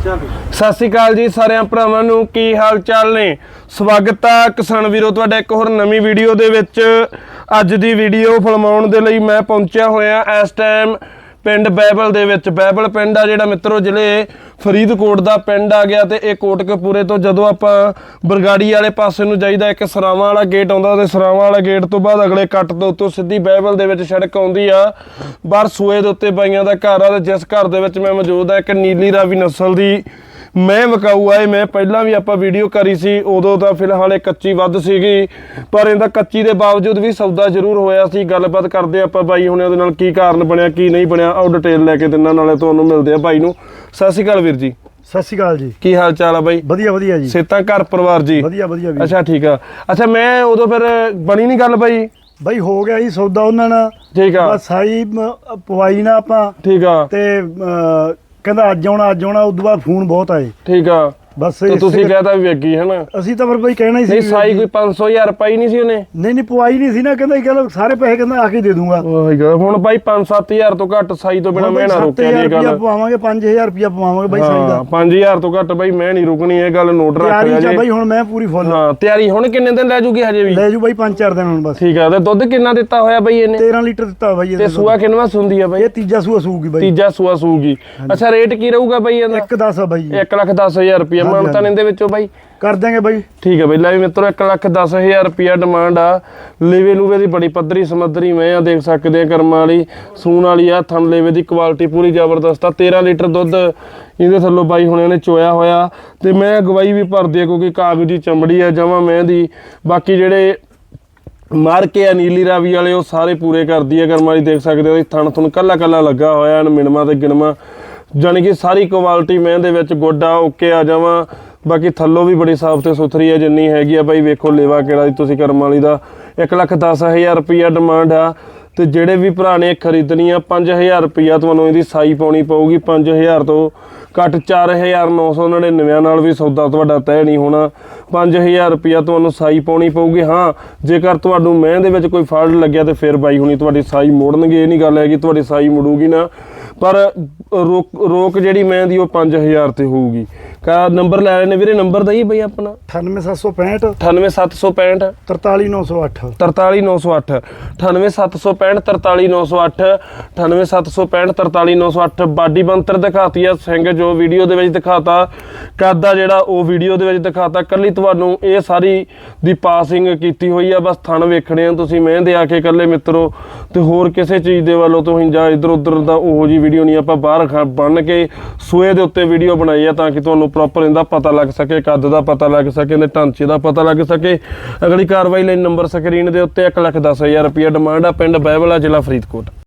ਸਤਿ ਸ਼੍ਰੀ ਅਕਾਲ ਜੀ ਸਾਰਿਆਂ ਭਰਾਵਾਂ ਨੂੰ, ਕੀ ਹਾਲ ਚਾਲ ਨੇ? ਸਵਾਗਤ ਆ ਕਿਸਾਨ ਵੀਰੋ, ਤੁਹਾਡਾ ਇੱਕ ਹੋਰ ਨਵੀਂ ਵੀਡੀਓ ਦੇ ਵਿੱਚ। ਅੱਜ ਦੀ ਵੀਡੀਓ ਫਿਲਮਾਉਣ ਦੇ ਲਈ ਮੈਂ ਪਹੁੰਚਿਆ ਹੋਇਆ, ਇਸ ਟਾਈਮ ਪਿੰਡ ਬੈਬਲ ਦੇ ਵਿੱਚ। ਬੈਬਲ ਪਿੰਡ ਆ ਜਿਹੜਾ ਮਿੱਤਰੋ, ਜ਼ਿਲ੍ਹੇ ਫਰੀਦਕੋਟ ਦਾ ਪਿੰਡ ਆ ਗਿਆ ਤੇ ਇਹ ਕੋਟਕਪੂਰੇ ਤੋਂ ਜਦੋਂ ਆਪਾਂ ਬਰਗਾੜੀ ਵਾਲੇ ਪਾਸੇ ਨੂੰ ਜਾਈਦਾ, ਇੱਕ ਸਰਾਵਾਂ ਵਾਲਾ ਗੇਟ ਆਉਂਦਾ ਤੇ ਸਰਾਵਾਂ ਵਾਲਾ ਗੇਟ ਤੋਂ ਬਾਅਦ ਅਗਲੇ ਕੱਟ ਤੋਂ ਉੱਤੋਂ ਸਿੱਧੀ ਬੈਬਲ ਦੇ ਵਿੱਚ ਸੜਕ ਆਉਂਦੀ ਆ। ਬਾਹਰ ਸੂਏ ਦੇ ਉੱਤੇ ਬਾਈਆਂ ਦਾ ਘਰ ਆ ਤੇ ਜਿਸ ਘਰ ਦੇ ਵਿੱਚ ਮੈਂ ਮੌਜੂਦ ਆ, ਇੱਕ ਨੀਲੀ ਰਾਵੀ ਨਸਲ ਦੀ ਮੈਂ ਵਿਕਾਊ ਆਏ ਮੈਂ ਪਹਿਲਾਂ ਵੀ ਆਪਾਂ ਵੀਡੀਓ ਕਰੀ ਸੀ ਉਦੋਂ ਤਾਂ ਫਿਲਹਾਲ ਇਹ ਕੱਚੀ ਵੱਧ ਸੀਗੀ। ਪਰ ਇਹਦਾ ਕੱਚੀ ਦੇ ਬਾਵਜੂਦ ਵੀ ਸੌਦਾ ਜ਼ਰੂਰ ਹੋਇਆ ਸੀ ਗੱਲਬਾਤ ਕਰਦੇ ਆਪਾਂ ਬਾਈ ਹੁਣੇ ਉਹਦੇ ਨਾਲ ਕੀ ਕਾਰਨ ਬਣਿਆ ਕੀ ਨਹੀਂ ਬਣਿਆ ਉਹ ਡਿਟੇਲ ਲੈ ਕੇ ਦਿਨਾਂ ਨਾਲੇ ਤੁਹਾਨੂੰ ਮਿਲਦੇ ਆ ਬਾਈ ਨੂੰ। ਸਤਿ ਸ਼੍ਰੀ ਅਕਾਲ ਵੀਰ ਜੀ। ਸਤਿ ਸ਼੍ਰੀ ਅਕਾਲ ਜੀ। ਕੀ ਹਾਲ ਚਾਲ ਆ ਬਾਈ? ਵਧੀਆ ਵਧੀਆ ਜੀ। ਸੇਤਾ ਘਰ ਪਰਿਵਾਰ ਜੀ। ਵਧੀਆ ਵਧੀਆ ਵੀ ਅੱਛਾ ਠੀਕ ਆ। ਅੱਛਾ ਮੈਂ ਉਦੋਂ ਫਿਰ ਬਣੀ ਨਹੀਂ ਗੱਲ ਬਾਈ? ਬਈ ਹੋ ਗਿਆ ਜੀ ਸੌਦਾ ਉਹਨਾਂ ਨਾਲ। ਠੀਕ ਆ। ਬਸ ਸਾਈ ਮ- ਪਵਾਈ ਨਾ ਆਪਾਂ। ਠੀਕ ਆ। ਤੇ ਕਹਿੰਦਾ ਅੱਜ ਆਉਣਾ ਅੱਜ ਆਉਣਾ ਉਦੋਂ ਬਾਅਦ ਫੋਨ ਬਹੁਤ ਆਏ। ਠੀਕ ਆ। ਬਸ ਤੇ ਤੁਸੀਂ ਕਹਤਾ ਵੀ ਵੇਗੀ ਹੈ ਨਾ ਅਸੀਂ ਤਾਂ ਫਿਰ ਬਈ ਕਹਿਣਾ ਹੀ ਸੀ ਨਹੀਂ ਸਾਈ ਕੋਈ 500 ਹਜ਼ਾਰ ਪਾਈ ਨਹੀਂ ਸੀ ਉਹਨੇ। ਨਹੀਂ ਨਹੀਂ ਪਵਾਈ ਨਹੀਂ ਸੀ ਨਾ ਕਹਿੰਦਾ ਸੀ, ਕਹਿੰਦਾ ਸਾਰੇ ਪੈਸੇ ਕਹਿੰਦਾ ਆ ਕੇ ਦੇ ਦੂੰਗਾ। ਹੁਣ ਬਾਈ 5-7000 ਤੋਂ ਘੱਟ ਸਾਈ ਤੋਂ ਬਿਨਾ ਮੈਂ ਨਾ ਰੋਕਿਆ 7000 ਜੀ ਰੁਪਇਆ ਗੱਲ। ਪਵਾਵਾਂਗੇ 5000 ਰੁਪਇਆ ਪਵਾਵਾਂਗੇ ਬਈ ਸਾਈ ਦਾ। 5000 ਤੋਂ ਘੱਟ ਬਾਈ ਮੈਂ ਨਹੀਂ ਰੁਕਣੀ ਇਹ ਗੱਲ ਨੋਟ ਰੱਖ ਤਿਆਰੀ ਲਿਆ ਜੀ ਬਈ ਹੁਣ ਮੈਂ ਪੂਰੀ ਫੁੱਲ ਹਾਂ ਤਿਆਰੀ ਹੁਣ ਕਿੰਨੇ ਦਿਨ ਲੈ ਜੂਗੀ ਹਜੇ ਵੀ? ਲੈ ਜੂ ਬਈ 5-4 ਦਿਨ ਹੁਣ ਬਸ। ਠੀਕ ਆ ਤੇ ਦੁੱਧ ਕਿੰਨਾ ਦਿੱਤਾ ਹੋਇਆ ਬਾਈ ਇਹਨੇ? 13 ਲੀਟਰ ਦਿੱਤਾ ਬਈ ਤੇ ਇਹਦੇ ਸੂਆ ਕਿੰਨਵਾ ਸੁੰਦੀ ਆ ਬਾਈ? ਇਹ ਤੀਜਾ ਸੂਆ ਸੂਗੀ ਬਈ। ਤੀਜਾ ਸੂਆ ਸੂਗੀ। ਅੱਛਾ ਰੇਟ ਕੀ ਰਹੂਗਾ ਬਾਈ ਇਹਦਾ? ਇੱਕ 10 ਆ ਬਈ। 1 ਲੱਖ 10000 ਰੁਪਏ ਹਾਂਜੀ, ਮਾਨਤਾਨ ਇਹਦੇ ਵਿੱਚੋਂ ਬਾਈ। ਕਰ ਦਾਂਗੇ ਬਈ। ਠੀਕ ਹੈ ਬਈ ਲੈ ਵੀ ਮਿੱਤਰੋ 1 ਲੱਖ 10000 ਰੁਪਿਆ ਡਿਮਾਂਡ ਆ। ਲੇਵੇ ਲੂਵੇ ਦੀ ਬੜੀ ਪੱਧਰੀ ਸਮੱਧਰੀ ਮੈਂ ਆ ਦੇਖ ਸਕਦੇ ਆ ਕਰਮਾਂ ਵਾਲੀ ਸੂਣ ਵਾਲੀ ਆ ਥਣ ਲੇਵੇ ਦੀ ਕੁਆਲਿਟੀ ਪੂਰੀ ਜ਼ਬਰਦਸਤ ਆ। 13 ਲੀਟਰ ਦੁੱਧ ਇਹਦੇ ਥੱਲੋਂ ਬਾਈ ਹੁਣਿਆਂ ਨੇ ਚੋਇਆ ਹੋਇਆ। ਤੇ ਮੈਂ ਅਗਵਾਈ ਵੀ ਭਰਦੀ ਆ ਕਿਉਂਕਿ ਕਾਗਜ਼ੀ ਚਮੜੀ ਆ ਜਮਾ ਮੈਂ ਦੀ। ਬਾਕੀ ਜਿਹੜੇ ਮਾਰ ਕੇ ਆ ਨੀਲੀ ਰਾਵੀ ਵਾਲੇ ਉਹ ਸਾਰੇ ਪੂਰੇ ਕਰਦੀ ਆ ਕਰਮਾਂ ਵਾਲੀ ਦੇਖ ਸਕਦੇ ਹੋ ਥਣ ਥਣ ਕੱਲਾ ਕੱਲਾ ਲੱਗਾ ਹੋਇਆ ਐਨ ਮਿਣਮਾ ਤੇ ਗਿਣਮਾ ਜਾਣੀ ਕਿ ਸਾਰੀ ਕੁਆਲਿਟੀ ਮੈਂ ਦੇ ਵਿੱਚ ਗੋਡਾ ਓਕੇ ਆ ਜਾਵਾਂ। ਬਾਕੀ ਥੱਲੋਂ ਵੀ ਬੜੀ ਸਾਫ਼ ਤੇ ਸੁਥਰੀ ਆ ਜਿੰਨੀ ਹੈਗੀ ਆ ਬਾਈ, ਵੇਖੋ ਲੇਵਾ ਕਿਹੜਾ ਜੀ, ਤੁਸੀਂ ਕਰਮ ਵਾਲੀ ਦਾ। 1 ਲੱਖ 10000 ਰੁਪਈਆ ਡਿਮਾਂਡ ਆ। ਤੇ ਜਿਹੜੇ ਵੀ ਭਰਾ ਨੇ ਖਰੀਦਣੀ ਆ 5000 ਰੁਪਈਆ ਤੁਹਾਨੂੰ ਇਹਦੀ ਸਾਈ ਪਾਉਣੀ ਪਊਗੀ। 5000 ਤੋਂ ਘੱਟ 4999 ਨਾਲ ਵੀ ਸੌਦਾ ਤੁਹਾਡਾ ਤੈਅ ਨਹੀਂ ਹੋਣਾ। 5000 ਰੁਪਈਆ ਤੁਹਾਨੂੰ ਸਾਈ ਪਾਉਣੀ ਪਊਗੀ। ਹਾਂ, ਜੇਕਰ ਤੁਹਾਨੂੰ ਮਹਿੰ ਦੇ ਵਿੱਚ ਕੋਈ ਫਾਲਟ ਲੱਗਿਆ ਤੇ ਫਿਰ ਬਾਈ ਹੁਣੀ ਤੁਹਾਡੀ ਸਾਈ ਮੋੜਨਗੇ। ਇਹ ਨਹੀਂ ਗੱਲ ਹੈਗੀ, ਤੁਹਾਡੀ ਸਾਈ ਮੁੜੂਗੀ ਨਾ। ਪਰ ਰੋਕ ਰੋਕ ਜਿਹੜੀ ਮੈਂ ਦੀ ਉਹ 5000 ਤੇ ਹੋਊਗੀ। ਕਾ ਨੰਬਰ ਲੈ ਲੈਣੇ ਵੀਰੇ ਨੰਬਰ ਦਈ ਬਈ ਆਪਣਾ। 98765 98765 43908 43908 98765 43908 98765 43908 ਬਾਡੀ ਬੰਤਰ ਦਿਖਾਤੀ ਆ ਸਿੰਘ ਜੋ ਵੀਡੀਓ ਦੇ ਵਿੱਚ ਦਿਖਾਤਾ। ਕਾਦਾ ਜਿਹੜਾ ਉਹ ਵੀਡੀਓ ਦੇ ਵਿੱਚ ਦਿਖਾਤਾ। ਕੱਲੀ ਤੁਹਾਨੂੰ ਇਹ ਸਾਰੀ ਦੀ ਪਾਸਿੰਗ ਕੀਤੀ ਹੋਈ ਆ। ਬਸ ਥਣ ਵੇਖਣੇ ਆ ਤੁਸੀਂ ਮੈਂ ਦੇ ਆ ਕੇ ਕੱਲੇ ਮਿੱਤਰੋ। ਤੇ ਹੋਰ ਕਿਸੇ ਚੀਜ਼ ਦੇ ਵੱਲੋਂ ਤੁਸੀਂ ਜਾਂ ਇਧਰ ਉਧਰ ਦਾ ਉਹੋ ਜੀ ਵੀਡੀਓ ਨਹੀਂ ਆਪਾਂ ਬਾਹਰ ਬੰਨ ਕੇ ਸੂਏ ਦੇ ਉੱਤੇ ਵੀਡੀਓ ਬਣਾਈ ਆ ਤਾਂ ਕਿ ਤੁਹਾਨੂੰ ਪ੍ਰੋਪਰ ਇਹਦਾ ਪਤਾ ਲੱਗ ਸਕੇ, ਕੱਦ ਦਾ ਪਤਾ ਲੱਗ ਸਕੇ ਇਹਦੇ ਢਾਂਚੇ ਦਾ ਪਤਾ ਲੱਗ ਸਕੇ। ਅਗਲੀ ਕਾਰਵਾਈ ਲਈ ਨੰਬਰ ਸਕਰੀਨ ਦੇ ਉੱਤੇ 1 ਲੱਖ 10 ਹਜ਼ਾਰ ਰੁਪਏ ਡਿਮਾਂਡ ਆ ਪਿੰਡ ਬਹਿਬਲਾ ਜ਼ਿਲ੍ਹਾ ਫਰੀਦਕੋਟ।